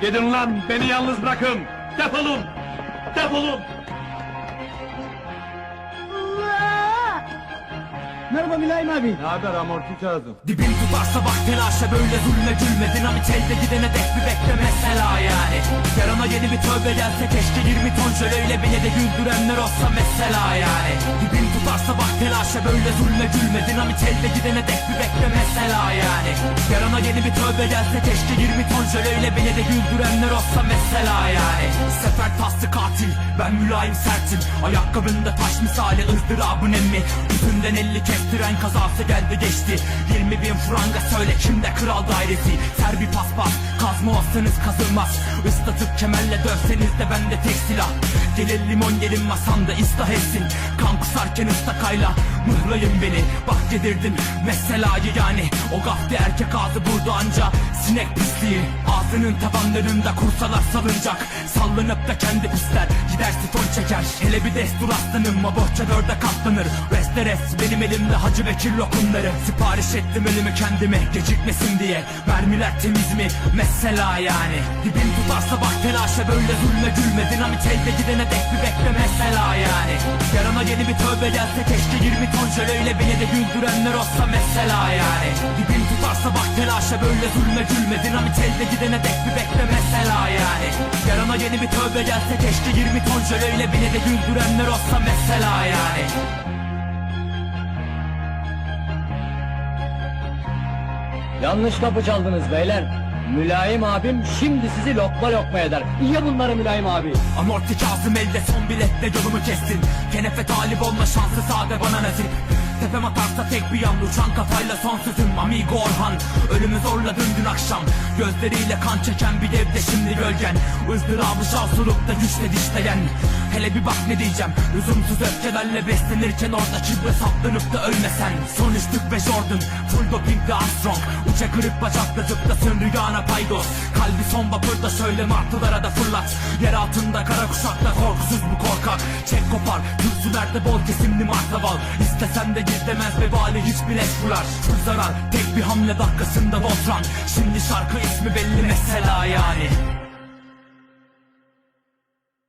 Gidin lan beni yalnız bırakın. Defolun. Defolun. Merhaba Mülayim abi. Ne haber? Amorti kağıdım? Dibin tutarsa bak telaşa böyle zulme gülme Dinamit elde gidene dek bir bekle mesela yani. Yarına yeni bir tövbe gelse keşke 20 ton jöleyle bile de güldürenler olsa mesela yani. Dibin tutarsa bak telaşa böyle zulme gülme. Dinamit elde gidene dek bir bekle mesela yani. Yarına yeni bir tövbe gelse keşke 20 ton jöleyle bile de güldürenler olsa mesela yani. Sefer taslı katil ben mülayim sertim. Ayakkabında taş misali ızdırabın emmi. Yüzünden elli kestiren kazası geldi geçti. 20 bin franga söyle kimde kral dairesi? Ser bir paspas kazma olsanız kazılmaz. Islatıp kemerle dövseniz de bende tek silah Gelir limon gelin masamda ıslah etsin. Kan kusarken ıstakayla mıhlayın beni. Bak yedirdim meselayı yani. O gafti erkek ağzı burada anca Sinek pisliği. Ağzının tabanlarında kursalar salınacak. Sallanıp da kendi pisler gider sifon çeker. Hele bir destur aslanım ma bohça dörde katlanır. Resteres benim elimde Hacı Bekir lokumları. Sipariş ettim ölümü kendime gecikmesin diye. Mermiler temiz mi? Mesela yani. Dibin tutarsa bak telaşa böyle zulme gülme. Dinamit elde gidene dek bir bekle mesela yani. Yarına yeni bir tövbe gelse keşke 20 ton jöleyle beni de güldürenler olsa mesela yani. Dibin tutarsa bak telaşa böyle zulme gülme. Dinamit elde gidene dek bir bekle mesela yani. Yarına yeni bir tövbe gelse keşke 20 ton jöleyle beni de güldürenler olsa mesela yani. Yanlış kapı çaldınız beyler. Mülayim abim şimdi sizi lokma lokma eder. Ye bunları Mülayim abi. Amorti Kazım elde son biletle yolumu kestin Kenefe talip olma şansı sade bana nasip Tepem atarsa tek bir yan uçan kafayla son sözüm Amigo Orhan. Ölümü zorladın dün akşam. Gözleriyle kan çeken bir devde şimdi gölgen. Izdırabı şavsurupta güçle dişleyen. Hele bir bak ne diyeceğim. Lüzumsuz öfkelerle beslenirken orada kibre saplanıp da ölmesen. Son üçlük ve Jordan Full dopingli Armstrong. Uça kırık bacakla zıplasın rüyana paydos. Kalbi son vapurda söyle martılara da fırlat. Yer altında kara kuşakla korkusuz bu korkak. Çek kopar kürsülerde bol kesimli martaval. İstesen de gizlemez vebali hiçbir eş bular. Full zarar tek bir hamle dakikasında Voltran Şimdi şarkı ismi belli mesela yani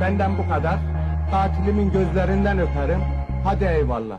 Benden bu kadar. Katilimin gözlerinden öperim. Hadi eyvallah.